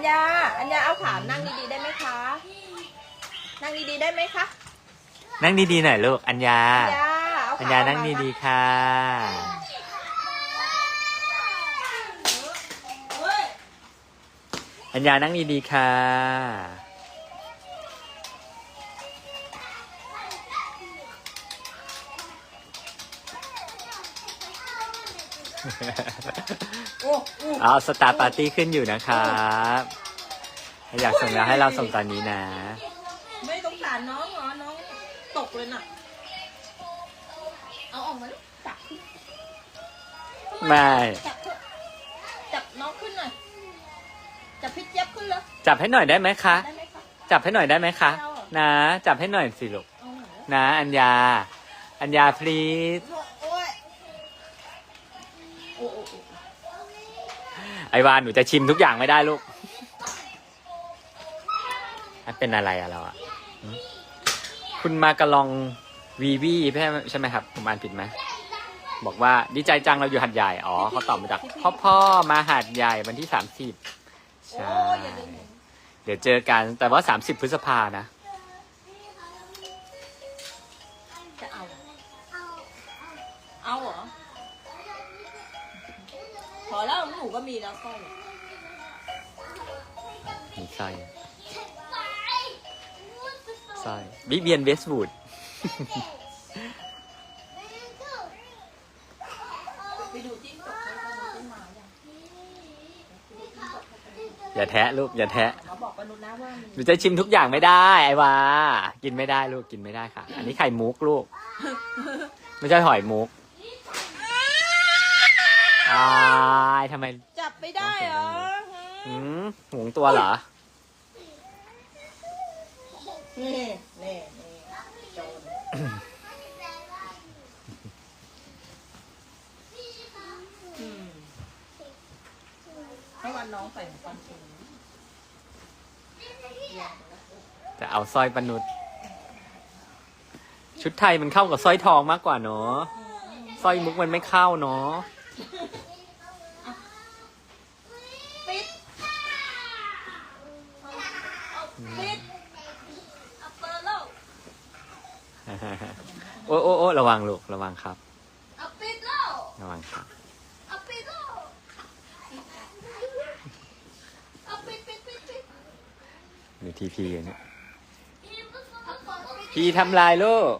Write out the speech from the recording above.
ญญา อัญญาเอาขานั่งดีๆได้ไหมคะ นั่งดีๆได้ไหมคะนั่งดีๆหน่อยลูก อัญญา อัญญาเอาอัญขาญาออกนั่งมาดีๆค่ะ อัญญานั่งดีๆค่ะโอ้โอ้ เอาสตาร์ปาร์ตี้ขึ้นอยู่นะครับถ้าอยากส่งแล้วให้เราส่งตอนนี้นะ ไม่สงสารน้องเหรอ น้องตกเลยน่ะ เอาออกมาลูกจับขึ้นไม่ จับเถอะจับน้องขึ้นหน่อย จับพี่เจี๊ยบขึ้นเลยจับให้หน่อยได้ไหมคะ ได้ไหมคะจับให้หน่อยได้ไหมคะเอาเหรอนะ จับให้หน่อยสิลูก เอาหน่อยนะ อัญญา อัญญา please โอ้ย ไอวานหนูจะชิมทุกอย่างไม่ได้ลูกอะเป็นอะไรอะเราอะหืมคุณมากระลองวีวีใช่ไหมใช่ไหมครับผมอ่านผิดไหมบอกว่าดีใจจังเราอยู่หัดใหญ่อ๋อเขาตอบมาจากพ่อพ่อมาหัดใหญ่วันที่สามสิบใช่โอ้ยอย่าดึงเดี๋ยวเจอกันแต่ว่าสามสิบพฤษภานะจะเอาเอาเหรอ พอแล้วหนูก็มีแล้วสร้อยมีสร้อยสร้อยวิเวียนเวสต์วูดไปดูจิ้งจกไปดูต้นไม้ยังอย่าแทะลูกอย่าแทะเขาบอกปนุษนะว่าหนูจะชิมทุกอย่างไม่ได้ ไอ้วากินไม่ได้ลูกกินไม่ได้ค่ะ อันนี้ไข่มุกลูก ไม่ใช่หอยมุก อายทำไมจับไม่ได้เหรอหืมหวงตัวเหรอ นี่นี่นี่โจรอืมให้วันน้องใส่หูฟังเองจะเอาสร้อยปนุษชุดไทยมันเข้ากับสร้อยทองมากกว่าเนาะสร้อยมุกมันไม่เข้าเนาะ ปิดเอาเอา ปิดเอาเปิดแล้วโอ้โอ้โอ้ระวังลูกระวังครับเอาปิดแล้วระวังครับเอาปิดแล้วเอาปิดปิดปิดปิดดูทีพีเนี่ยเอาเปิดปิดพี่ทำลายลูก